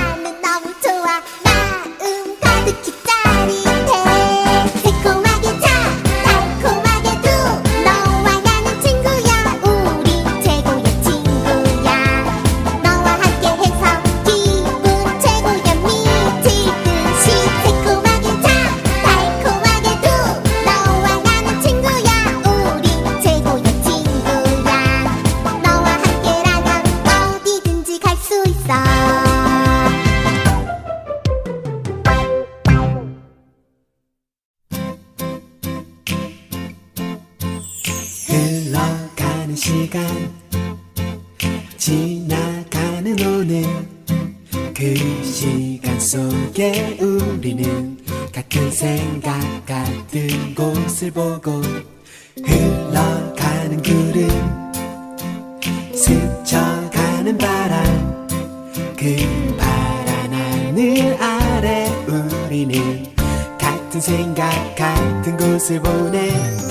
나무 나무 좋아 나 흘러가는 시간 지나가는 오늘. 그 시간 속에 우리는 같은 생각 같은 곳을 보고 흘러가는 구름 스쳐가는 바람. 그 파란 하늘 아래 우리는 같은 생각 같은 곳을 보내